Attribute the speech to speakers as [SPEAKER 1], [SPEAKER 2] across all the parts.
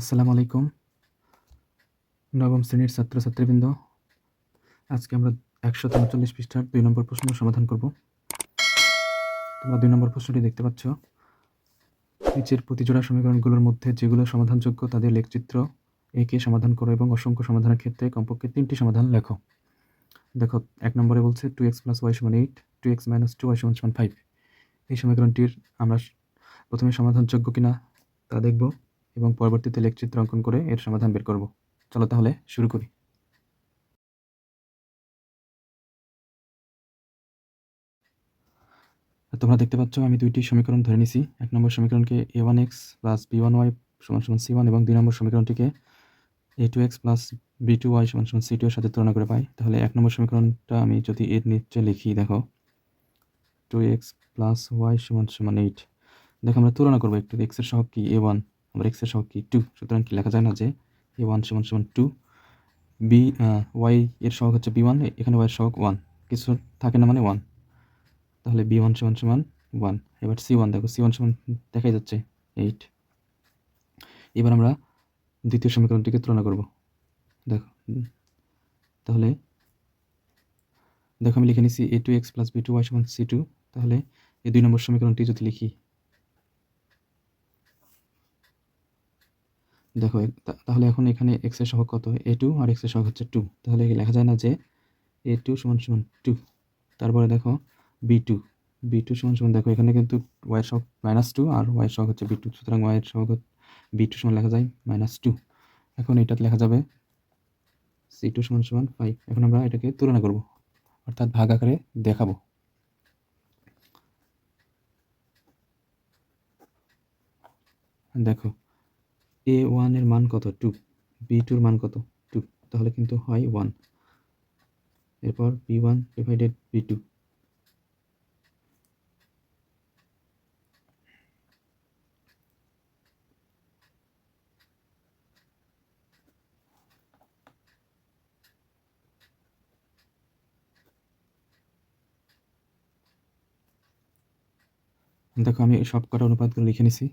[SPEAKER 1] আসসালামু আলাইকুম নবম শ্রেণীর ছাত্রীবৃন্দ আজকে আমরা একশো উনচল্লিশ পৃষ্ঠার দুই নম্বর প্রশ্ন সমাধান করব তোমরা দুই নম্বর প্রশ্নটি দেখতে পাচ্ছ নিচের প্রতিজোড়া সমীকরণগুলোর মধ্যে যেগুলো সমাধানযোগ্য তাদের লেখচিত্র একে সমাধান করো এবং অসংখ্য সমাধানের ক্ষেত্রে কমপক্ষে তিনটি সমাধান লেখো দেখো এক নম্বরে বলছে টু এক্স প্লাস ওয়াই সমান eight two X minus two Y সমান সমান ফাইভ এই সমীকরণটির আমরা প্রথমে সমাধানযোগ্য কিনা তা দেখব এবং পরবর্তীতে লেখচিত্র অঙ্কন করে এর সমাধান বের করব চলো তাহলে শুরু করি তোমরা দেখতে পাচ্ছ আমি দুইটি সমীকরণ ধরে নিছি এক নম্বর সমীকরণকে A one X plus B one Y সমান সমান সি ওয়ান এবং দুই নম্বর সমীকরণটিকে A two X plus B two Y সমান সমান সি টু এর সাথে তুলনা করে পাই তাহলে এক নম্বর সমীকরণটা আমি যদি এর নিচে লিখি দেখো টু এক্স প্লাস ওয়াই সমান সমান এইট দেখো আমরা তুলনা করবো একটু এক্সের সহ কি এ ওয়ান আমার এক্সের সমান কি টু সুতরাং কি লেখা যায় না যে এ ওয়ান সমান সমান টু বি ওয়াই এর সহক হচ্ছে বি ওয়ান এখানে ওয়াই সহক ওয়ান কিছু থাকে না মানে ওয়ান তাহলে বি ওয়ান সমান সমান ওয়ান এবার সি ওয়ান দেখো সি ওয়ান সমান দেখাই যাচ্ছে এইট এবার আমরা দ্বিতীয় সমীকরণটিকে তুলনা করব দেখো তাহলে দেখো আমি লিখে নিছি A two X plus B two Y সমান সি টু তাহলে এই দুই নম্বর সমীকরণটি যদি লিখি দেখো তাহলে এখন এখানে এক্স এর সহক কত এ টু আর এক্স এর সহগ হচ্ছে টু তাহলে লেখা যায় না যে এ টু সমান সমান টু তারপরে দেখো বি টু বি টু সমান সমান দেখো এখানে কিন্তু ওয়াই শক মাইনাস টু আর ওয়াই শক হচ্ছে বি টু সুতরাং ওয়াই শক বি টু সমান লেখা যায় মাইনাস টু এখন এটাতে লেখা যাবে সি টু সমান সমান ফাইভ এখন আমরা এটাকে তুলনা করব অর্থাৎ ভাগ আকারে দেখাবো দেখো এ ওয়ানের মান কত টু বি টুর মান কত টু তাহলে কিন্তু হয় ওয়ান এরপর B one divided B two দেখো আমি সব কটা অনুপাতগুলো লিখে নিছি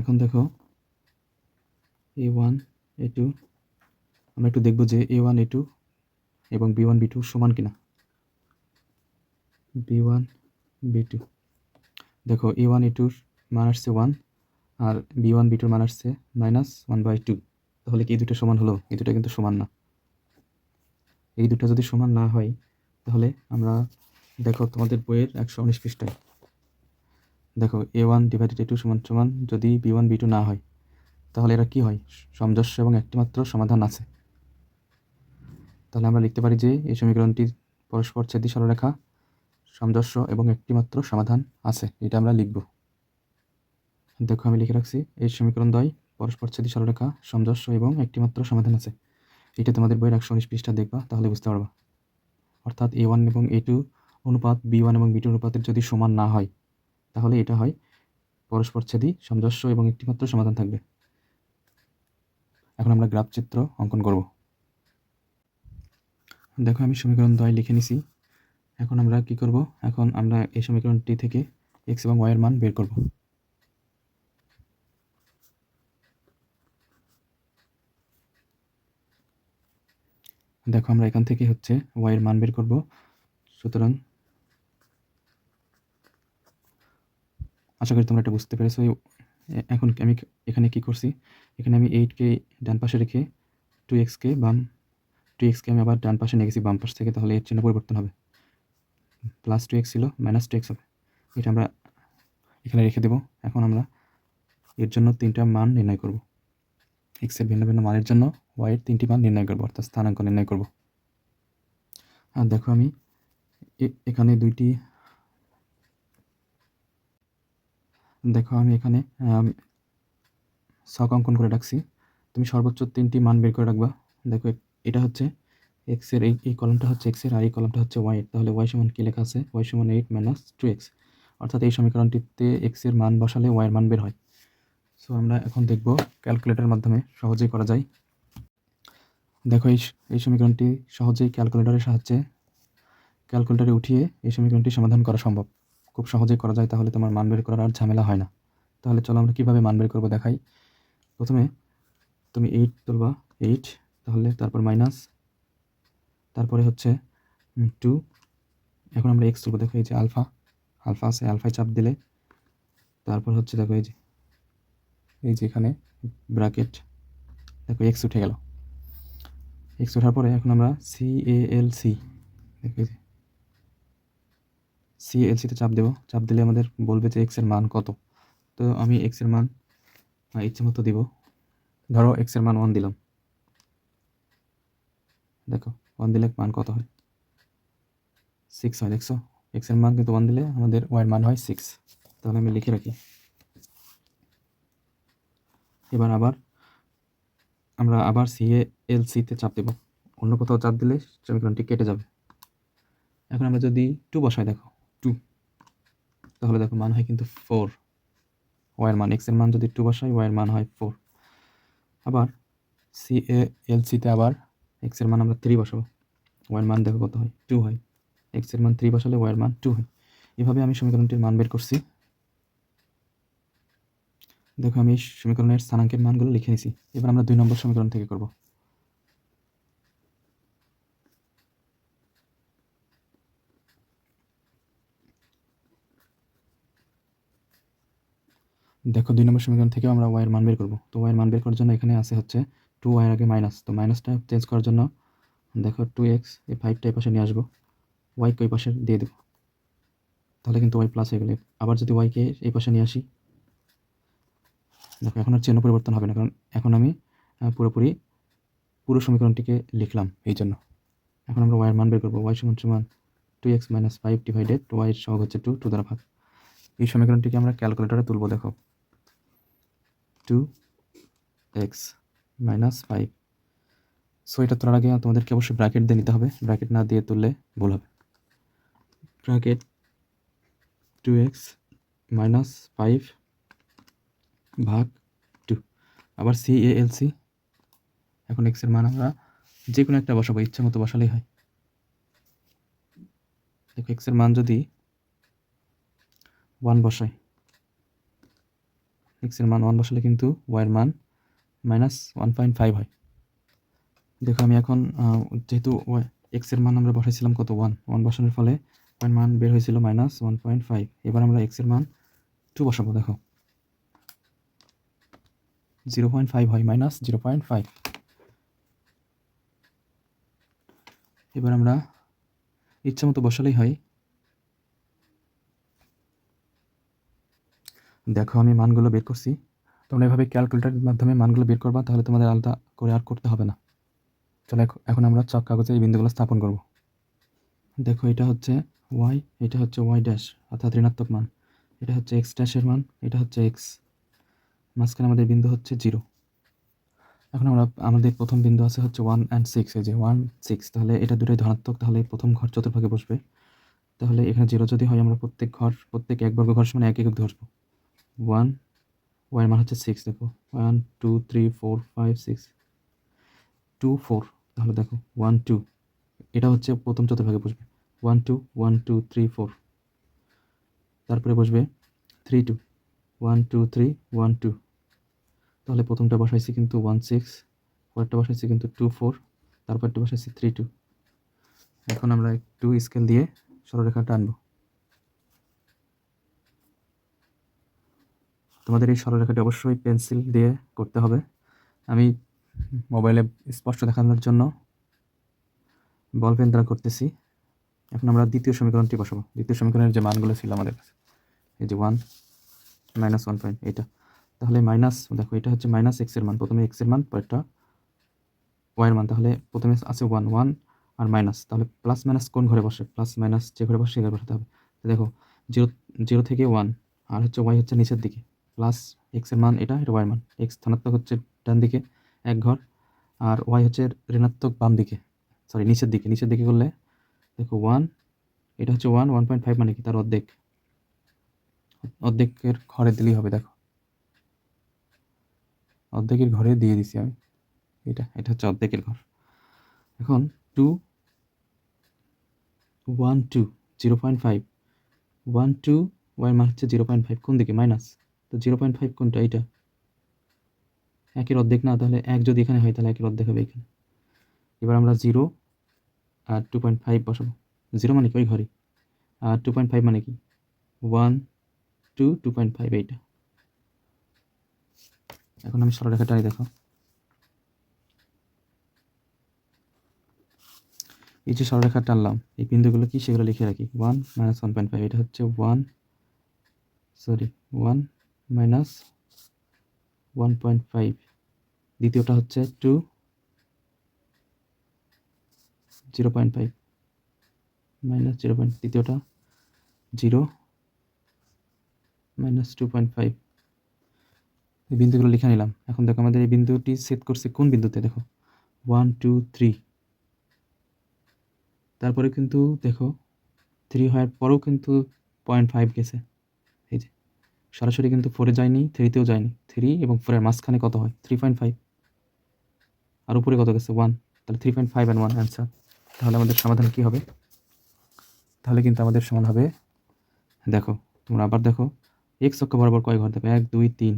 [SPEAKER 1] এখন দেখো এ ওয়ান এ টু আমরা একটু দেখব যে এ ওয়ান এ টু এবং বি ওয়ান বি টু সমান কিনা বি ওয়ান বি টু দেখো এ ওয়ান এ টুর মান আসছে ওয়ান আর বি ওয়ান বি টুর মান আসছে মাইনাস ওয়ান বাই টু তাহলে কি এই দুটো সমান হলো এই দুটো কিন্তু সমান না এই দুটো যদি সমান না হয় তাহলে আমরা দেখো তোমাদের বইয়ের একশো উনিশ পৃষ্ঠায় দেখো A one divided A two সমান সমান যদি বি ওয়ান বি টু না হয় তাহলে এরা কি হয় সামঞ্জস্য এবং একটিমাত্র সমাধান আছে তাহলে আমরা লিখতে পারি যে এই সমীকরণটির পরস্পর ছেদি সরলরেখা সামঞ্জস্য এবং একটিমাত্র সমাধান আছে এটা আমরা লিখব দেখো আমি লিখে রাখছি এই সমীকরণ দ্বয় পরস্পর ছেদি সরলরেখা সমঞ্জস্য এবং একটিমাত্র সমাধান আছে এটা তোমাদের বইয়ের একশো উনিশ পৃষ্ঠা দেখবা তাহলে বুঝতে পারবা অর্থাৎ এ ওয়ান এবং এ টু অনুপাত বি ওয়ান এবং বি টু অনুপাতের যদি সমান না হয় তাহলে এটা হয় পরস্পরচ্ছেদী সামঞ্জস্য এবং একটিমাত্র সমাধান থাকবে এখন আমরা গ্রাফ চিত্র অঙ্কন করব দেখো আমি সমীকরণ দয় লিখে নিছি এখন আমরা কি করব এখন আমরা এই সমীকরণটি থেকে এক্স এবং ওয়াইয়ের মান বের করব দেখো আমরা এখান থেকে হচ্ছে ওয়াইয়ের মান বের করব সুতরাং আশা করি তোমরা এটা বুঝতে পেরেছো এখন আমি এখানে কি করছি এখানে আমি এইটকে ডান পাশে রেখে টু এক্সকে বাম টু এক্সকে আমি আবার ডান পাশে নিয়ে গেছি বাম পাশ থেকে তাহলে এর চিহ্ন পরিবর্তন হবে প্লাস টু এক্স ছিল মাইনাস টু এক্স হবে এটা আমরা এখানে রেখে দেব এখন আমরা এর জন্য তিনটা মান নির্ণয় করব এক্সের ভিন্ন ভিন্ন মানের জন্য ওয়াইয়ের তিনটি মান নির্ণয় করবো অর্থাৎ স্থানাঙ্ক নির্ণয় করব আর দেখো আমি এখানে দুইটি দেখো আমি এখানে শখ অঙ্কন করে রাখছি তুমি সর্বোচ্চ তিনটি মান বের করে রাখবা দেখো এটা হচ্ছে এক্সের এই এই কলমটা হচ্ছে এক্সের আর এই কলমটা হচ্ছে ওয়াই তাহলে ওয়াই সমান কী লেখা আছে ওয়াই সমান এইট মাইনাস টু এক্স অর্থাৎ এই সমীকরণটিতে এক্সের মান বসালে ওয়াইয়ের মান বের হয় সো আমরা এখন দেখব ক্যালকুলেটার মাধ্যমে সহজেই করা যায় দেখো এই এই সমীকরণটি সহজেই ক্যালকুলেটরের সাহায্যে ক্যালকুলেটরে উঠিয়ে এই সমীকরণটি সমাধান করা সম্ভব খুব সহজেই করা যায় তাহলে তোমার মান বের করার আর ঝামেলা হয় না তাহলে চলো আমরা কীভাবে মান বের করবো দেখাই প্রথমে তুমি এইট তুলবা এইট তাহলে তারপর মাইনাস তারপরে হচ্ছে টু এখন আমরা এক্স তুলবো দেখো এই যে আলফা আলফা আছে আলফায় চাপ দিলে তারপর হচ্ছে দেখো এই যে এই যে এখানে ব্র্যাকেট দেখো এক্স উঠে গেল এক্স ওঠার পরে এখন আমরা সি এ এল সি দেখো এই যে সিএলসিতে চাপ দেব চাপ দিলে আমাদের বলবে যে এক্সের মান কত তো আমি এক্সের মান ইচ্ছে মতো দিব ধরো এক্সের মান ওয়ান দিলাম দেখো ওয়ান দিলে মান কত হয় সিক্স হয় দেখছো এক্সের মান কিন্তু ওয়ান দিলে আমাদের ওয়াইয়ের মান হয় সিক্স তাহলে আমি লিখে রাখি এবার আবার আমরা আবার এ এল সিতে চাপ দেব অন্য কোথাও চাপ দিলে সমীকরণটি কেটে যাবে এখন আমরা যদি টু বসাই দেখো তাহলে দেখো মান হয় কিন্তু ফোর ওয়াইয়ের মান এক্সের মান যদি টু বসাই ওয়াইয়ের মান হয় ফোর আবার সি এ এল সিতে আবার এক্সের মান আমরা থ্রি বসাবো ওয়াইয়ের মান দেখো কত হয় টু হয় এক্সের মান থ্রি বসালে ওয়াইয়ের মান টু হয় এভাবে আমি সমীকরণটির মান বের করছি দেখো আমি সমীকরণের স্থানাঙ্কের মানগুলো লিখে নিছি এবার আমরা দুই নম্বর সমীকরণ থেকে করবো দেখো দুই নম্বর সমীকরণ থেকে আমরা ওয়াইয়ের মান বের করবো তো ওয়াইয়ের মান বের করার জন্য এখানে আছে হচ্ছে টু ওয়াইয়ের আগে মাইনাস তো মাইনাসটা চেঞ্জ করার জন্য দেখো টু এক্স এই ফাইভটা এই পাশে নিয়ে আসবো ওয়াইকে ওই পাশে দিয়ে দেবো তাহলে কিন্তু ওয়াই প্লাস হয়ে গেলে আবার যদি ওয়াইকে এই পাশে নিয়ে আসি দেখো এখন আর চিহ্ন পরিবর্তন হবে না কারণ এখন আমি পুরোপুরি পুরো সমীকরণটিকে লিখলাম এই জন্য এখন আমরা ওয়াইয়ের মান বের করবো ওয়াই সমান সমান two X minus five divided ওয়াইয়ের সহ হচ্ছে টু টু দ্বারা ভাগ এই সমীকরণটিকে আমরা ক্যালকুলেটরে তুলব দেখো two X minus five so এটা তোলার আগে তোমাদেরকে অবশ্যই ব্র্যাকেট দিয়ে নিতে হবে ব্র্যাকেট না দিয়ে তুললে ভুল হবে bracket two X minus five ভাগ টু আবার সি এ এল সি এখন এক্সের মান আমরা যে কোনো একটা বসাবো ইচ্ছা মতো বসালেই হয় দেখো এক্সের মান যদি ওয়ান বসায় এক্সের মান ওয়ান বসালে কিন্তু ওয়াইয়ের মান মাইনাস ওয়ান পয়েন্ট ফাইভ হয় দেখো আমি এখন যেহেতু এক্সের মান আমরা বসাইছিলাম কত ওয়ান ওয়ান বসানোর ফলে ওয়ান মান বের হয়েছিল মাইনাস ওয়ান পয়েন্ট ফাইভ এবার আমরা এক্সের মান টু বসাবো দেখো জিরো পয়েন্ট ফাইভ হয় মাইনাস জিরো পয়েন্ট ফাইভ এবার আমরা ইচ্ছা মতো বসালেই হয় দেখো আমি মানগুলো বের করছি তোমরা এভাবে ক্যালকুলেটারের মাধ্যমে মানগুলো বের করবা তাহলে তোমাদের আলাদা করে আর করতে হবে না চলো এখন আমরা চক কাগজে এই বিন্দুগুলো স্থাপন করব দেখো এটা হচ্ছে ওয়াই এটা হচ্ছে ওয়াই ড্যাশ অর্থাৎ ঋণাত্মক মান এটা হচ্ছে এক্স ড্যাশের মান এটা হচ্ছে এক্স মাঝখানে আমাদের বিন্দু হচ্ছে জিরো এখন আমরা আমাদের প্রথম বিন্দু আছে হচ্ছে ওয়ান অ্যান্ড সিক্স এই যে ওয়ান সিক্স তাহলে এটা দুটোই ধনাত্মক তাহলে প্রথম ঘর চতুর্ভাগে বসবে তাহলে এখানে জিরো যদি হয় আমরা প্রত্যেক ঘর প্রত্যেক এক বর্গ ঘর সমান এক একক ধরবো ওয়ান ওয়ান মান হচ্ছে সিক্স দেখো one two three four five six two four তাহলে দেখো ওয়ান টু এটা হচ্ছে প্রথম চতুর্ভাগে বসবে one two one two three four তারপরে বসবে three two one two three one two তাহলে প্রথমটা বসাইছি কিন্তু ওয়ান সিক্স পরেরটা বসাইছি কিন্তু টু ফোর তারপরটা বসাইছি থ্রি টু এখন আমরা একটু স্কেল দিয়ে সরলরেখাটা আনবো তোমাদের এই সরলরেখাটি অবশ্যই পেন্সিল দিয়ে করতে হবে আমি মোবাইলে স্পষ্ট দেখানোর জন্য বল পেন দ্বারা করতেছি এখন আমরা দ্বিতীয় সমীকরণটি বসাবো দ্বিতীয় সমীকরণের যে মানগুলো ছিল আমাদের কাছে এই যে ওয়ান মাইনাস ওয়ান পয়েন্ট এইটা তাহলে মাইনাস দেখো এটা হচ্ছে মাইনাস এক্সের মান প্রথমে এক্সের মান পরেরটা ওয়াইয়ের মান তাহলে প্রথমে আছে ওয়ান ওয়ান আর মাইনাস তাহলে প্লাস মাইনাস কোন ঘরে বসে প্লাস মাইনাস যে ঘরে বসে সে ঘরে বসাতে হবে দেখো জিরো জিরো থেকে ওয়ান আর হচ্ছে ওয়াই হচ্ছে নিচের দিকে প্লাস এক্সের মান এটা এটা ওয়াই মান এক্স ধনাত্মক হচ্ছে ডান দিকে এক ঘর আর ওয়াই হচ্ছে ঋণাত্মক বাম দিকে সরি নিচের দিকে নিচের দিকে করলে দেখো ওয়ান এটা হচ্ছে ওয়ান ওয়ান পয়েন্ট ফাইভ মানে কি তার অর্ধেক অর্ধেকের ঘরে দিলেই হবে দেখো অর্ধেকের ঘরে দিয়ে দিছি আমি এটা এটা হচ্ছে অর্ধেকের ঘর এখন two one two zero point five one two Y মান হচ্ছে জিরো পয়েন্ট ফাইভ কোন দিকে মাইনাস জিরো পয়েন্ট ফাইভ কোনটা এটা রদ দেখ না তাহলে এক যদি এখানে হয় তাহলে একই রদ দেখাবে এখানে এবার আমরা জিরো আর টু পয়েন্ট ফাইভ বসাবো জিরো মানে কি ওই ঘরে আর টু পয়েন্ট ফাইভ মানে কি one two two point five এইটা এখন আমি সরলরেখাটাই দেখো এই যে সরলরেখা টানলাম এই বিন্দুগুলো কি সেগুলো লিখে রাখি one minus one point five এটা হচ্ছে one sorry one minus one point five দ্বিতীয়টা হচ্ছে two zero point five minus zero point দ্বিতীয়টা zero minus two point five এই বিন্দুগুলো লিখে নিলাম এখন দেখো আমাদের এই বিন্দুটি সেট করছে কোন বিন্দুতে দেখো ওয়ান টু থ্রি তারপরে কিন্তু দেখো থ্রি হওয়ার পরেও কিন্তু পয়েন্ট ফাইভ গেছে সরাসরি কিন্তু ফোরে যায়নি থ্রিতেও যায়নি থ্রি এবং ফোরের মাঝখানে কত হয় থ্রি পয়েন্ট ফাইভ আর উপরে কত গেছে ওয়ান তাহলে three point five and one answer তাহলে আমাদের সমাধান কী হবে তাহলে কিন্তু আমাদের সমান হবে দেখো তোমরা আবার দেখো এক্স অক্ষ বরাবর কয় ঘর দেবে এক দুই তিন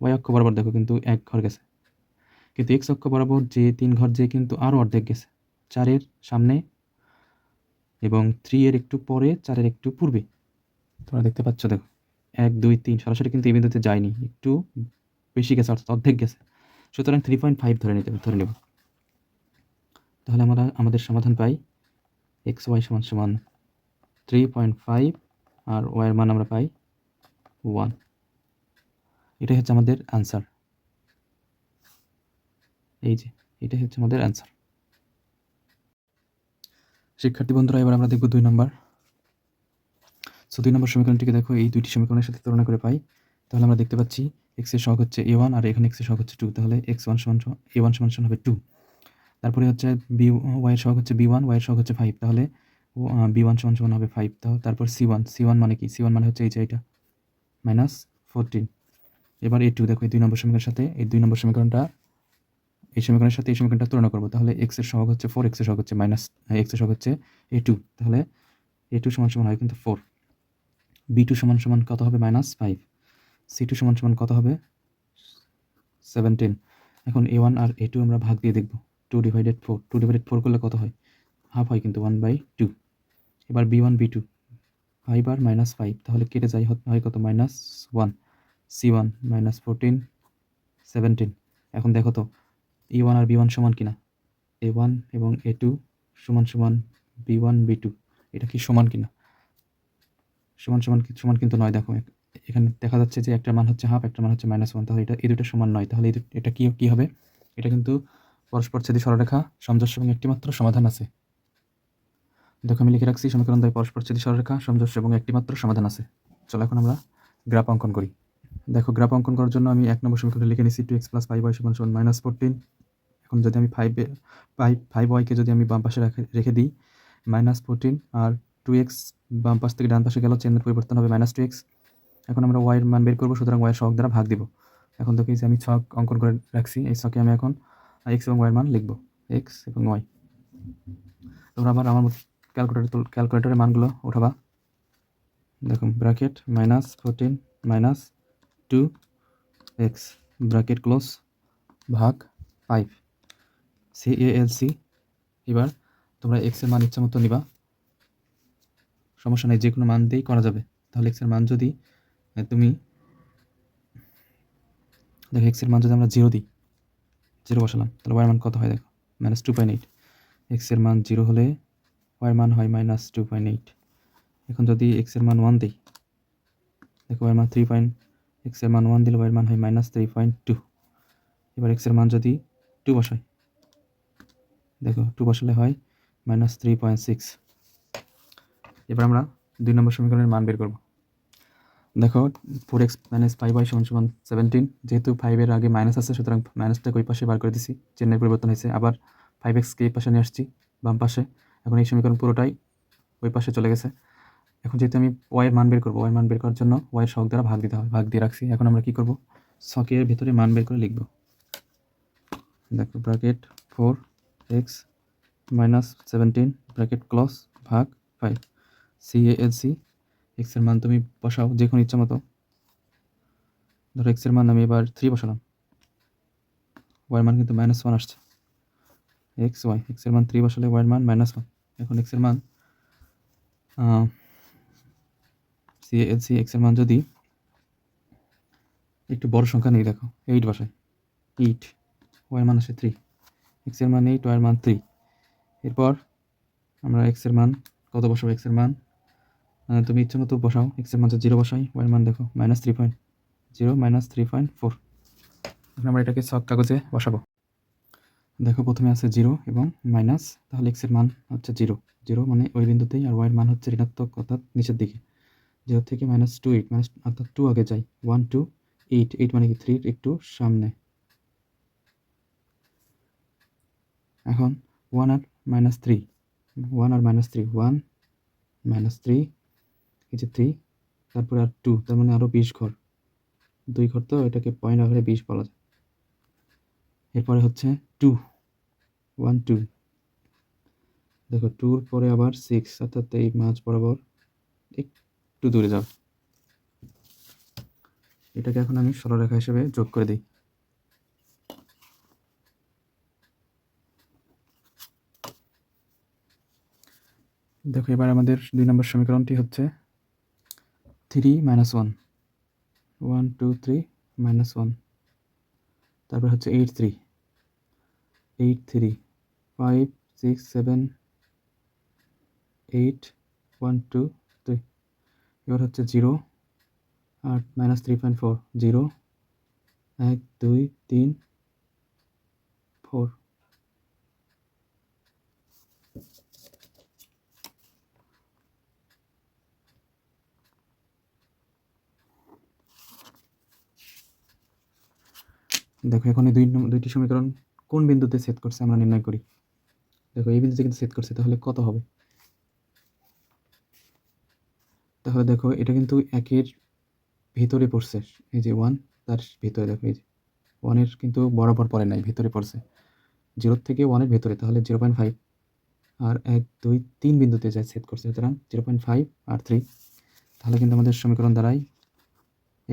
[SPEAKER 1] ওয়াই অক্ষ বরাবর দেখো কিন্তু এক ঘর গেছে কিন্তু এক্স অক্ষ বরাবর যে তিন ঘর যে কিন্তু আরও অর্ধেক গেছে চারের সামনে এবং থ্রি এর একটু পরে চারের একটু পূর্বে তোমরা দেখতে পাচ্ছ দেখো এক দুই তিন সরাসরি কিন্তু এই বিন্দুতে যায়নি একটু বেশি গেছে অর্থাৎ অর্ধেক গেছে সুতরাং থ্রি পয়েন্ট ফাইভ ধরে নিতে ধরে নেব তাহলে আমরা আমাদের সমাধান পাই এক্স ওয়াই সমান সমান থ্রি পয়েন্ট ফাইভ আর ওয়াইয়ের মান আমরা পাই ওয়ান এটাই হচ্ছে আমাদের অ্যান্সার এই যে এটাই হচ্ছে আমাদের অ্যান্সার শিক্ষার্থী বন্ধুরা এবার আমরা দেখব দুই নম্বর সো দুই নম্বর সমীকরণটিকে দেখো এই দুইটি সমীকরণের সাথে তুলনা করে পাই তাহলে আমরা দেখতে পাচ্ছি এক্স এর সহগ হচ্ছে এ ওয়ান আর এখানে এক্স এর সহগ হচ্ছে টু তাহলে এক্স ওয়ান সমান এ ওয়ান সমান সমান হবে টু তারপরে হচ্ছে বি ওয়াই এর সহগ হচ্ছে বি ওয়ান ওয়াই এর সহগ হচ্ছে ফাইভ তাহলে বি ওয়ান সমান সমান হবে ফাইভ তাহলে তারপর সি ওয়ান সি ওয়ান মানে কি সি ওয়ান মানে হচ্ছে এই যে এটা মাইনাস ফোরটিন এবার এ টু দেখো এই দুই নম্বর সমীকরণের সাথে এই দুই নম্বর সমীকরণটা এই সমীকরণের সাথে এই সমীকরণটা তুলনা করবো তাহলে এক্স এর সহগ হচ্ছে ফোর এক্স এর সহগ হচ্ছে মাইনাস এক্স এর সহগ হচ্ছে এ টু তাহলে এ টু সমান সমান হয় কিন্তু ফোর বি টু সমান সমান কত হবে মাইনাস ফাইভ সি টু সমান সমান কত হবে সেভেন্টিন এখন এ ওয়ান আর এ টু আমরা ভাগ দিয়ে দেখব two divided four two divided four করলে কত হয় হাফ হয় কিন্তু ওয়ান বাই টু এবার B one B two five আর মাইনাস ফাইভ তাহলে কেটে যায় হয় কত minus one C one minus fourteen seventeen এখন দেখো তো ই e ওয়ান আর বি ওয়ান সমান কিনা এ ওয়ান এবং এ টু সমান সমান বি ওয়ান বি টু এটা কি সমান কিনা সমান সমান সমান কিন্তু নয় দেখো এখানে দেখা যাচ্ছে যে একটা মান হচ্ছে হাফ একটা মান হচ্ছে মাইনাস ওয়ান তাহলে এটা এই দুটো সমান নয় তাহলে এটা কী কী হবে এটা কিন্তু পরস্পর ছেদী সরলরেখা সামঞ্জস্য এবং একটিমাত্র সমাধান আছে দেখো আমি লিখে রাখছি সমীকরণ দ্বয় পরস্পর ছেদী সরলরেখা সামঞ্জস্য এবং একটিমাত্র সমাধান আছে চলো এখন আমরা গ্রাফ অঙ্কন করি দেখো গ্রাফ অঙ্কন করার জন্য আমি এক নম্বর সমীকরণ লিখে নিছি two X plus five Y সমান সমান মাইনাস ফোরটিন এখন যদি আমি ফাইভ ফাইভ ফাইভ ওয়াইকে যদি আমি বাম পাশে রেখে রেখে দিই মাইনাস ফোরটিন আর টু এক্স বাম পাশ থেকে ডান পাশে গেল চেনের পরিবর্তন হবে মাইনাস টু এক্স এখন আমরা ওয়াইয়ের মান বের করবো সুতরাং ওয়াইয়ের শখ দ্বারা ভাগ দিব এখন থেকে যে আমি ছক অঙ্কন করে রাখছি এই ছকে আমি এখন এক্স এবং ওয়াইয়ের মান লিখব এক্স এবং ওয়াই তোমরা আবার আমার ক্যালকুলেটার ক্যালকুলেটারের মানগুলো ওঠাবা দেখো bracket minus fourteen minus two X bracket close ভাগ five C A L C এবার তোমরা এক্সের মান ইচ্ছা মতো নিবা সমস্যা নেই যে কোনো মান দিয়েই করা যাবে তাহলে এক্সের মান যদি তুমি দেখো এক্সের মান যদি আমরা জিরো দিই জিরো বসালাম তাহলে ওয়ার মান কত হয় দেখো মাইনাস টু পয়েন্ট এইট এক্সের মান জিরো হলে ওয়ার মান হয় মাইনাস টু পয়েন্ট এইট এখন যদি এক্সের মান ওয়ান দিই দেখো ওয়ার মান থ্রি পয়েন্ট এক্সের মান ওয়ান দিলে ওয়ার মান হয় মাইনাস থ্রি পয়েন্ট টু এবার এক্সের মান যদি টু বসাই দেখো টু বসালে হয় মাইনাস থ্রি পয়েন্ট সিক্স এবার আমরা দুই নম্বর সমীকরণের মান বের করব দেখো four X minus five Y সমান সমান সেভেন্টিন যেহেতু ফাইভের আগে মাইনাস আছে সুতরাং মাইনাসটাকে ওই পাশে বার করে দিছি চেন্নাই পরিবর্তন হয়েছে আবার ফাইভ এক্সকে এই পাশে নিয়ে আসছি বাম পাশে এখন এই সমীকরণ পুরোটাই ওই পাশে চলে গেছে এখন যেহেতু আমি ওয়াইয়ের মান বের করবো ওয়াই মান বের করার জন্য ওয়াইয়ের শখ দ্বারা ভাগ দিতে হবে ভাগ দিয়ে রাখছি এখন আমরা কী করবো শখের ভিতরে মান বের করে লিখব দেখো bracket four X minus seventeen bracket close ভাগ ফাইভ সিএএলসি এর মান তুমি বসাও যে কোনো ইচ্ছা মতো ধরো এক্সের মান আমি এবার থ্রি বসালাম ওয়ার মান কিন্তু মাইনাস ওয়ান আসছে এক্স ওয়াই এক্স এর মান থ্রি বসালে ওয়ার মান মাইনাস ওয়ান এখন এক্সের মান সিএএলসি এক্সের মান যদি একটু বড় সংখ্যা নেই দেখো এইট বসায় এইট ওয়াই মান আসে থ্রি এক্স এর মান এইট ওয়ার মান থ্রি এরপর আমরা এক্সের মান কত বসাবো এক্সের মান তুমি ইচ্ছে মতো বসাও এক্সের মাঝে জিরো বসাই ওয়াই মান দেখো minus three point zero minus three point four এখন আমরা এটাকে সব কাগজে বসাবো দেখো প্রথমে আছে জিরো এবং মাইনাস তাহলে এক্সের মান হচ্ছে জিরো জিরো মানে ওই বিন্দুতেই আর ওয়াইয়ের মান হচ্ছে ঋণাত্মক অর্থাৎ নিচের দিকে জিরো থেকে মাইনাস টু এইট মাইনাস অর্থাৎ টু আগে যাই ওয়ান টু এইট এইট মানে কি থ্রির একটু সামনে এখন ওয়ান আর মাইনাস থ্রি ওয়ান আর minus three one minus three এই যে থ্রি তারপরে আর টু তার মানে আরও বিশ ঘর দুই ঘর তো এটাকে পয়েন্ট আকারে বিশ বলা যায় এরপরে হচ্ছে টু ওয়ান টু দেখো টুর পরে আবার সিক্স অর্থাৎ এই মাছ বরাবর একটু দূরে যাও এটাকে এখন আমি সরলরেখা হিসেবে যোগ করে দিই দেখো এবার আমাদের দুই নম্বর সমীকরণটি হচ্ছে three minus one one two three minus one তারপর হচ্ছে eight three eight three five six seven eight one two three এবার হচ্ছে জিরো আর minus three point four zero এক দুই তিন ফোর দেখো এখানে এই দুই দুইটি সমীকরণ কোন বিন্দুতে সেট করছে আমরা নির্ণয় করি দেখো এই বিন্দুতে কিন্তু সেট করছে তাহলে কত হবে তাহলে দেখো এটা কিন্তু একের ভিতরে পড়ছে এই যে ওয়ান তার ভিতরে দেখো এই যে ওয়ানের কিন্তু বরাবর পড়ে নাই ভিতরে পড়ছে জিরোর থেকে ওয়ানের ভিতরে তাহলে জিরো পয়েন্ট ফাইভ আর এক দুই তিন বিন্দুতে যায় সেট করছে সুতরাং জিরো পয়েন্ট ফাইভ আর থ্রি তাহলে কিন্তু আমাদের সমীকরণ দ্বারাই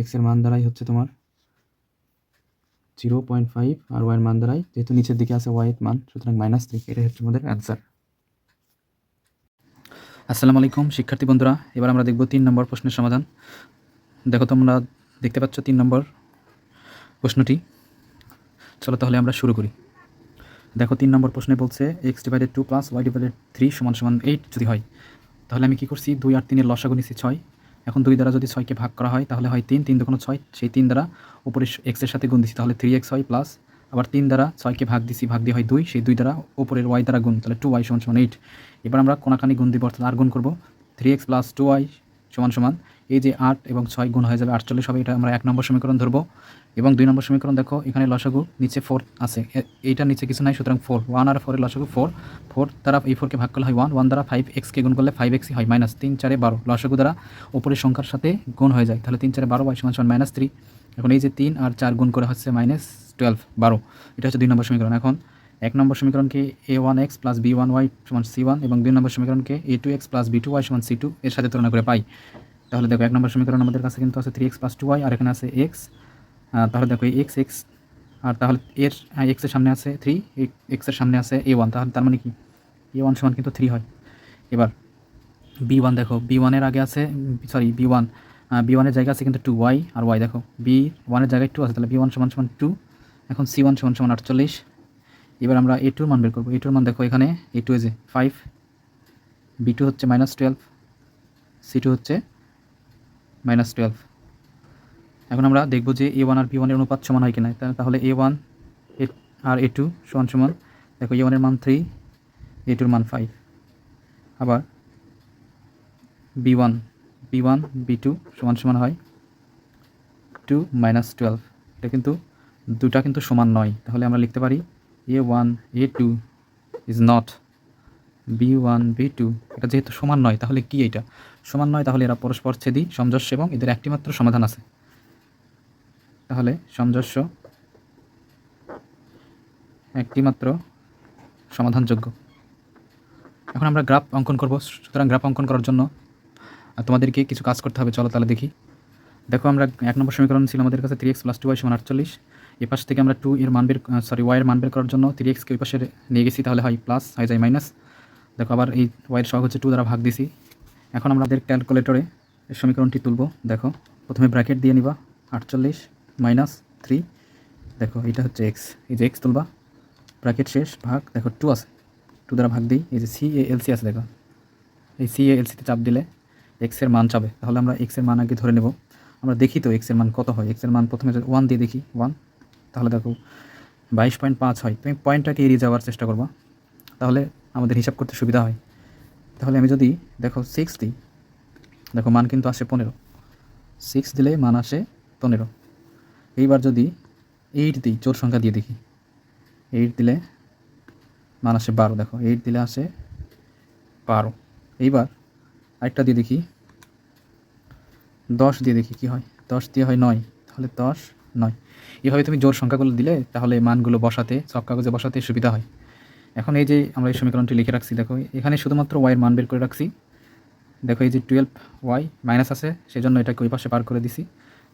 [SPEAKER 1] এক্সের মান দ্বারাই হচ্ছে তোমার জিরো পয়েন্ট ফাইভ আর ওয়াইয়ের মান দাঁড়ায় যেহেতু নিচের দিকে আছে ওয়াইয়ের মান সুতরাং মাইনাস থ্রি এটাই হচ্ছে আমাদের অ্যান্সার আসসালামু আলাইকুম শিক্ষার্থী বন্ধুরা এবার আমরা দেখব তিন নম্বর প্রশ্নের সমাধান দেখো তোমরা দেখতে পাচ্ছ তিন নম্বর প্রশ্নটি চলো তাহলে আমরা শুরু করি দেখো তিন নম্বর প্রশ্নে বলছে X divided two plus Y divided three সমান সমান এইট যদি হয় তাহলে আমি কী করছি দুই আর তিনের লসাগু নিচ্ছি ছয় এখন দুই দ্বারা যদি ছয়কে ভাগ করা হয় তাহলে হয় তিন তিন দুগুণ ছয় সেই তিন দ্বারা উপরে এক্সের সাথে গুণ দিচ্ছি তাহলে থ্রি এক্স হয় প্লাস আবার তিন দ্বারা ছয়কে ভাগ দিছি ভাগ দিয়ে হয় দুই সেই দুই দ্বারা ওপরের ওয়াই দ্বারা গুণ তাহলে টু ওয়াই সমান সমান এইট এবার আমরা কোনাকানি গুণ দিব অর্থাৎ আর গুণ করবো three X plus two Y সমান সমান এই যে আট এবং ছয় গুণ হয়ে যাবে আটচল্লিশ হবে এটা আমরা এক নম্বর সমীকরণ ধরবো এবং দুই নম্বর সমীকরণ দেখো এখানে লসাগু নিচে ফোর আছে এইটার নিচে কিছু নাই সুতরাং ফোর ওয়ান আর ফোরের লসাগু ফোর ফোর দ্বারা এই ফোরকে ভাগ করলে হয় ওয়ান ওয়ান দ্বারা ফাইভ এক্সকে গুণ করলে ফাইভ এক্সই হয় মাইনাস তিন চারে বারো লসাগু দ্বারা ওপরের সংখ্যার সাথে গুণ হয়ে যায় তাহলে তিন চারে বারো বাই সমান মাইনাস থ্রি এখন এই যে তিন আর চার গুণ করে হচ্ছে মাইনাস টুয়েলভ বারো এটা হচ্ছে দুই নম্বর সমীকরণ এখন এক নম্বর সমীকরণকে A one X plus B one Y সমান সি ওয়ান এবং দুই নম্বর সমীকরণকে A two X plus B two Y সমান সি টু এর সাথে তুলনা করে পাই তাহলে দেখো এক নম্বর সমীকরণ আমাদের কাছে কিন্তু আছে three X plus two Y আর এখানে আছে এক্স তাহলে দেখো এক্স এক্স আর তাহলে এর এক্সের সামনে আছে থ্রি এক্সের সামনে আছে এ ওয়ান তাহলে তার মানে কি এ ওয়ান সমান কিন্তু থ্রি হয় এবার বি ওয়ান দেখো বি ওয়ানের আগে আছে সরি বি ওয়ান বি ওয়ানের জায়গা আছে কিন্তু টু ওয়াই আর ওয়াই দেখো বি ওয়ানের জায়গায় টু আছে তাহলে বি ওয়ান সমান সমান টু এখন সি ওয়ান সমান সমান আটচল্লিশ এবার আমরা এ টুর মান বের করবো এ টুর মান দেখো এখানে A two as five B two হচ্ছে মাইনাস টুয়েলভ সি টু হচ্ছে মাইনাস টুয়েলভ এখন আমরা দেখব যে এ ওয়ান আর বি ওয়ানের অনুপাত সমান হয় কিনা তাহলে এ ওয়ান আর এ টু সমান সমান দেখো এ ওয়ানের মান থ্রি এ টুর মান ফাইভ আবার B one B one B two সমান সমান হয় টু মাইনাস টুয়েলভ এটা কিন্তু দুটা কিন্তু সমান নয় তাহলে আমরা লিখতে পারি A one A two is not B one B two এটা যেহেতু সমান নয় তাহলে কি এটা সমান নয় তাহলে এরা পরস্পর ছেদি সমঝস্য এবং এদের একটিমাত্র সমাধান আছে তাহলে সামঞ্জস্য একটিমাত্র সমাধানযোগ্য এখন আমরা গ্রাফ অঙ্কন করব সুতরাং গ্রাফ অঙ্কন করার জন্য তোমাদেরকে কিছু কাজ করতে হবে চলো তাহলে দেখি দেখো আমরা এক নম্বর সমীকরণ ছিল আমাদের কাছে three X plus two Y সমান আটচল্লিশ এ পাশ থেকে আমরা টু এর মান বের সরি ওয়াইয়ের মান বের করার জন্য থ্রি এক্সকে ওই পাশে নিয়ে গেছি তাহলে হয় প্লাস হয়ে যায় মাইনাস দেখো আবার এই ওয়াইয়ের সহ হচ্ছে টু দ্বারা ভাগ দিছি এখন আমরা আমাদের ক্যালকুলেটরে সমীকরণটি তুলব দেখো প্রথমে ব্র্যাকেট দিয়ে নিবা আটচল্লিশ মাইনাস থ্রি দেখো এটা হচ্ছে এক্স এই যে এক্স তুলবা ব্র্যাকেট শেষ ভাগ দেখো টু আছে টু দ্বারা ভাগ দিই এই যে সি এ এলসি আছে দেখো এই সি এ এলসিতে চাপ দিলে এক্সের মান চাবে তাহলে আমরা এক্সের মান আগে ধরে নেব আমরা দেখি তো এক্সের মান কত হয় এক্সের মান প্রথমে ওয়ান দিয়ে দেখি ওয়ান তাহলে দেখো বাইশ পয়েন্ট পাঁচ হয় তুমি পয়েন্টটাকে এড়িয়ে যাওয়ার চেষ্টা করবা তাহলে আমাদের হিসাব করতে সুবিধা হয় তাহলে আমি যদি দেখো সিক্স দিই দেখো মান কিন্তু আসে পনেরো সিক্স দিলে মান আসে পনেরো এইবার যদি এইট দিই জোর সংখ্যা দিয়ে দেখি এইট দিলে মান আসে বারো দেখো এইট দিলে আসে বারো এইবার আরেকটা দিয়ে দেখি দশ দিয়ে দেখি কি হয় দশ দিয়ে হয় নয় তাহলে দশ নয় এভাবে তুমি জোর সংখ্যাগুলো দিলে তাহলে মানগুলো বসাতে সব কাগজে বসাতে সুবিধা হয় এখন এই যে আমরা এই সমীকরণটি লিখে রাখছি দেখো এখানে শুধুমাত্র ওয়াইয়ের মান বের করে রাখছি দেখো এই যে টুয়েলভ ওয়াই মাইনাস আছে সেজন্য এটাকে ওই পাশে পার করে দিছি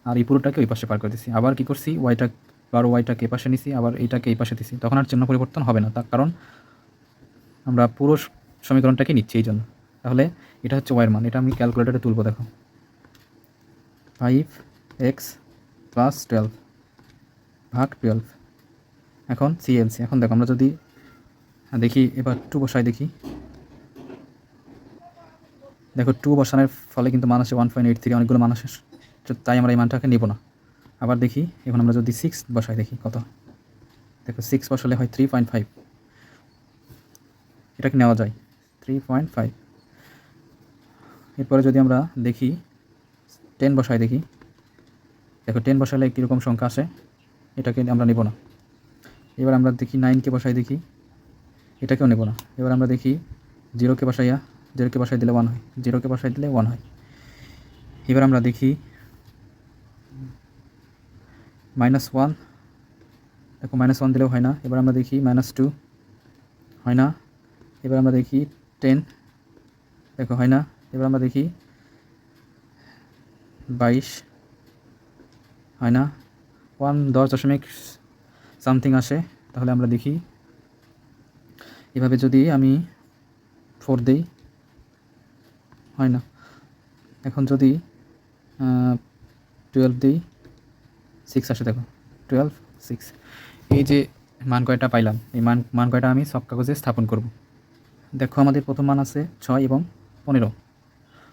[SPEAKER 1] আর এই পুরোটাকে ওই পাশে পার করে দিছি আবার কি করছি ওয়াইটা বারো ওয়াইটাকে এই পাশে নিছি আবার এইটাকে এই পাশে দিছি তখন আর চিহ্ন পরিবর্তন হবে না তার কারণ আমরা পুরো সমীকরণটাকে নিচ্ছি এই জন্য তাহলে এটা হচ্ছে ওয়াইয়ের মান এটা আমি ক্যালকুলেটারে তুলবো দেখো ফাইভ এক্স প্লাস টুয়েলভ ভাগ টুয়েলভ এখন সিএলসি এখন দেখো আমরা যদি হ্যাঁ, দেখি এবার টু বসাই দেখি দেখো টু বসানোর ফলে কিন্তু মানুষের ওয়ান পয়েন্ট এইট থেকে অনেকগুলো মানুষের তাই আমরা এই মানটাকে নেব না আবার দেখি এখন আমরা যদি সিক্স বসাই দেখি কত দেখো সিক্স বসালে হয় থ্রি পয়েন্ট ফাইভ এটাকে নেওয়া যায় থ্রি পয়েন্ট ফাইভ এরপরে যদি আমরা দেখি টেন বসাই দেখি দেখো টেন বসালে কীরকম সংখ্যা আসে এটাকে আমরা নেব না এবার আমরা দেখি নাইনকে বসাই দেখি এটাকেও নেব না এবার আমরা দেখি জিরোকে বসাইয়া জিরোকে বসাই দিলে ওয়ান হয় জিরোকে বসাই দিলে ওয়ান হয় এবার আমরা দেখি মাইনাস ওয়ান এখন মাইনাস ওয়ান দিলেও হয় না এবার আমরা দেখি মাইনাস টু হয় না এবার আমরা দেখি টেন দেখো হয় না এবার আমরা দেখি বাইশ হয় না ওয়ান দশ দশমিক সামথিং আসে তাহলে আমরা দেখি এভাবে যদি আমি ফোর দিই হয় না এখন যদি টুয়েলভ দিই সিক্স আসে দেখো টুয়েলভ সিক্স এই যে মান কয়টা পাইলাম এই মান মান কয়টা আমি সব কাগজে স্থাপন করব দেখো আমাদের প্রথম মান আছে ছয় এবং পনেরো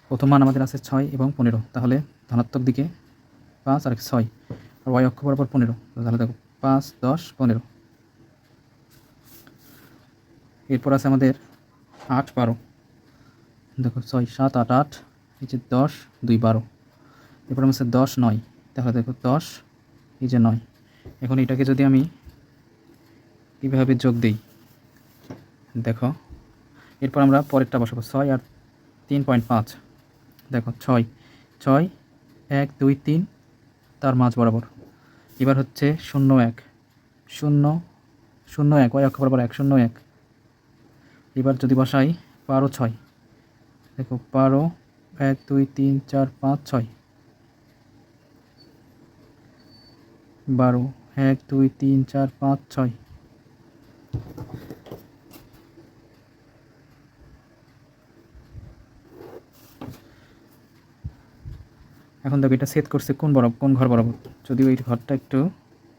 [SPEAKER 1] প্রথম মান আমাদের আছে ছয় এবং পনেরো তাহলে ধনাত্মক দিকে পাঁচ আর ছয় আর ওয়াই অক্ষ বরাবর পনেরো তাহলে দেখো পাঁচ দশ পনেরো এরপর আছে আমাদের আট বারো দেখো ছয় সাত আট আট এই যে দশ দুই বারো এরপর আছে দশ নয় তাহলে দেখো দশ এই যে নয় এখন এটাকে যদি আমি কীভাবে যোগ দিই দেখো এরপর আমরা পরেরটা বসাবো ছয় আর তিন পয়েন্ট পাঁচ দেখো ছয় ছয় এক দুই তিন তার মাঝ বরাবর এবার হচ্ছে শূন্য এক শূন্য শূন্য এক ওই অক্ষ বরাবর এক শূন্য এক এবার যদি বসাই বারো ছয় দেখো বারো এক দুই তিন চার পাঁচ ছয় বারো এক দুই তিন চার পাঁচ ছয় এখন দেখো এটা সেট করছে কোন বরাবর কোন ঘর বরাবর যদি ওই ঘরটা একটু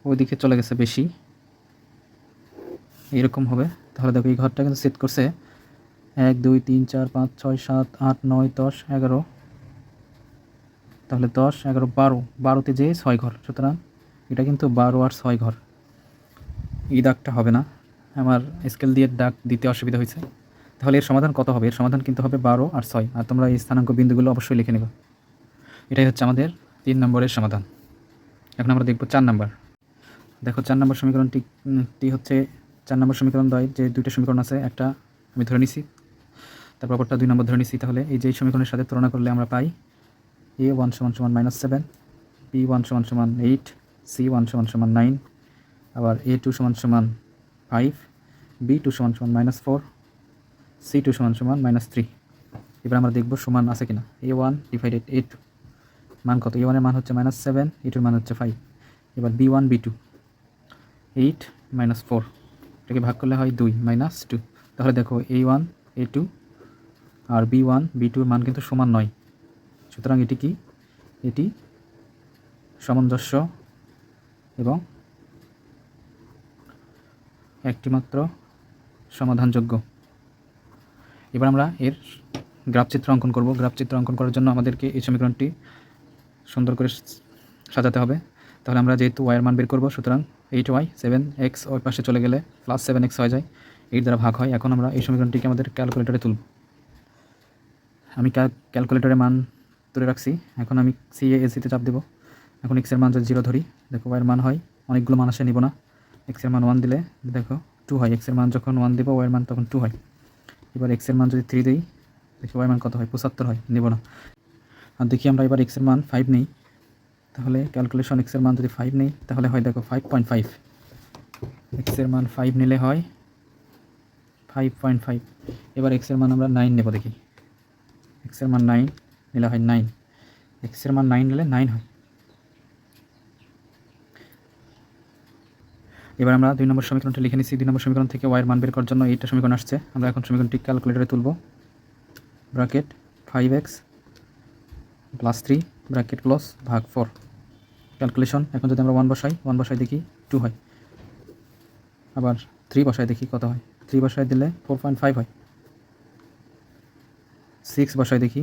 [SPEAKER 1] ওইদিকে চলে গেছে বেশি এরকম হবে তাহলে দেখো এই ঘরটা কিন্তু সেট করছে এক দুই তিন চার পাঁচ ছয় সাত আট নয় দশ এগারো তাহলে দশ এগারো বারো বারোতে যেয়ে ছয় ঘর সুতরাং এটা কিন্তু বারো আর ছয় ঘর এই দাগটা হবে না আমার স্কেল দিয়ে ডাক দিতে অসুবিধা হয়েছে তাহলে এর সমাধান কত হবে এর সমাধান কিন্তু হবে বারো আর ছয় আর তোমরা এই স্থানাঙ্ক বিন্দুগুলো অবশ্যই লিখে নেবে এটাই হচ্ছে আমাদের তিন নম্বরের সমাধান এখন আমরা দেখব চার নম্বর দেখো চার নম্বর সমীকরণটি হচ্ছে চার নম্বর সমীকরণ দয় যে দুইটা সমীকরণ আছে একটা আমি ধরে নিছি তারপর অপরটা দুই নম্বর ধরে নিছি তাহলে এই যে সমীকরণের সাথে তুলনা করলে আমরা পাই এ ওয়ান সমান সমান মাইনাস সেভেন বি ওয়ান সমান সমান এইট সি ওয়ান সমান সমান নাইন আবার এ টু সমান সমান ফাইভ বি টু সমান সমান মাইনাস ফোর সি টু সমান সমান মাইনাস থ্রি এবার আমরা দেখব সমান আছে কিনা A one divided A two মান কত এ ওয়ানের মান হচ্ছে মাইনাস সেভেন এ টুর মান হচ্ছে ফাইভ এবার B one B two eight minus four এটাকে ভাগ করলে হয় দুই মাইনাস টু তাহলে দেখো এ ওয়ান এ টু আর বি ওয়ান বি টুর মান কিন্তু সমান নয় সুতরাং এটি কি এটি সামঞ্জস্য এবং একটিমাত্র সমাধানযোগ্য এবার আমরা এর গ্রাফচিত্র অঙ্কন করব গ্রাফচিত্র অঙ্কন করার জন্য আমাদেরকে এই সমীকরণটি সুন্দর করে সাজাতে হবে তাহলে আমরা যেহেতু ওয়াইয়ের মান বের করব সুতরাং এইট ওয়াই সেভেন এক্স ওই পাশে চলে গেলে প্লাস সেভেন এক্স হয়ে যায় এর দ্বারা ভাগ হয় এখন আমরা এই সমীকরণটিকে আমাদের ক্যালকুলেটরে তুলব আমি ক্যালকুলেটরে মান তুলে রাখছি এখন আমি সিএ এসিতে চাপ দেবো এখন এক্সের মান যদি জিরো ধরি দেখো ওয়াইয়ের মান হয় অনেকগুলো মান আসে নিব না এক্সের মান ওয়ান দিলে দেখো টু হয় এক্সের মান যখন ওয়ান দেবো ওয়াইয়ের মান তখন টু হয় এবার এক্সের মান যদি থ্রি দিই দেখি ওয়াই মান কত হয় পঁচাত্তর হয় নেব না আর দেখি আমরা এবার এক্সের মান ফাইভ নেই তাহলে ক্যালকুলেশন এক্সের মান যদি ফাইভ নেই তাহলে হয় দেখো ফাইভ পয়েন্ট ফাইভ এক্সের মান ফাইভ নিলে হয় ফাইভ পয়েন্ট ফাইভ এবার এক্সের মান আমরা নাইন নেব দেখি এক্সের মান নাইন নিলে হয় নাইন এক্সের মান নাইন নিলে নাইন হয় এবার আমরা দুই নম্বর সমীকরণটি লিখে নিচ্ছি দুই নম্বর সমীকরণ থেকে ওয়াইয়ের মান বের করার জন্য এইটা সমীকরণ আসছে আমরা এখন সমীকরণটি ক্যালকুলেটরে তুলব bracket five X plus three bracket plus ভাগ ফোর ক্যালকুলেশন এখন যদি আমরা ওয়ান বসাই ওয়ান বসাই দেখি টু হয় আবার থ্রি বসাই দেখি কত হয় থ্রি বসাই দিলে ফোর পয়েন্ট ফাইভ হয় সিক্স বসাই দেখি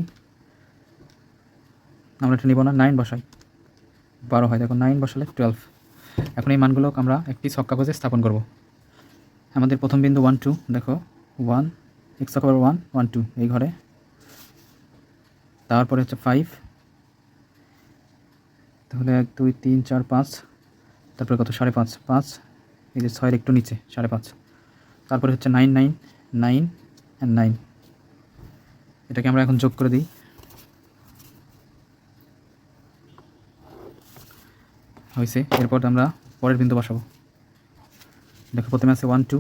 [SPEAKER 1] আমরা এটা নিব না নাইন বসাই বারো হয় দেখো নাইন বসালে টুয়েলভ এখন এই মানগুলো আমরা একটি ছক কাগজে স্থাপন করব আমাদের প্রথম বিন্দু ওয়ান টু দেখো ওয়ান এক্স অক্ষ ওয়ান ওয়ান টু এই ঘরে তারপরে হচ্ছে ফাইভ তাহলে এক দুই তিন চার পাঁচ তারপরে কত সাড়ে পাঁচ পাঁচ এই যে ছয়ের একটু নিচে সাড়ে পাঁচ তারপরে হচ্ছে nine nine nine and nine এটাকে আমরা এখন যোগ করে দিই হয়েছে এরপর আমরা পরের বিন্দু বসাবো দেখো প্রথমে আছে ওয়ান টু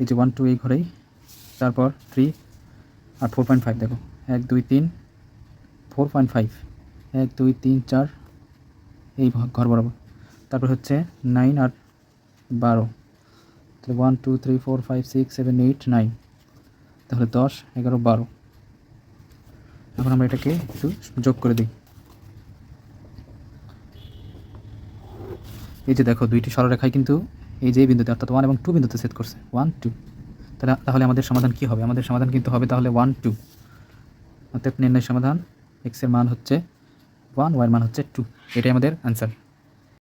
[SPEAKER 1] এই যে ওয়ান টু এই ঘরেই তারপর থ্রি আর ফোর পয়েন্ট ফাইভ দেখো এক দুই তিন ফোর পয়েন্ট ফাইভ এক দুই তিন চার এই ঘর বরাবর তারপর হচ্ছে নাইন আর বারো তাহলে one two three four five six seven eight nine তাহলে দশ এগারো বারো এখন আমরা এটাকে একটু যোগ করে দিই এই যে দেখো দুইটি সরলরেখায় কিন্তু এই যে বিন্দুতে অর্থাৎ ওয়ান এবং টু বিন্দুতে ছেদ করছে ওয়ান টু তাহলে তাহলে আমাদের সমাধান কি হবে আমাদের সমাধান কিন্তু হবে তাহলে ওয়ান টু অর্থাৎ নির্ণয় সমাধান এক্সের মান হচ্ছে ওয়ান ওয়ার মান হচ্ছে টু এটাই আমাদের অ্যান্সার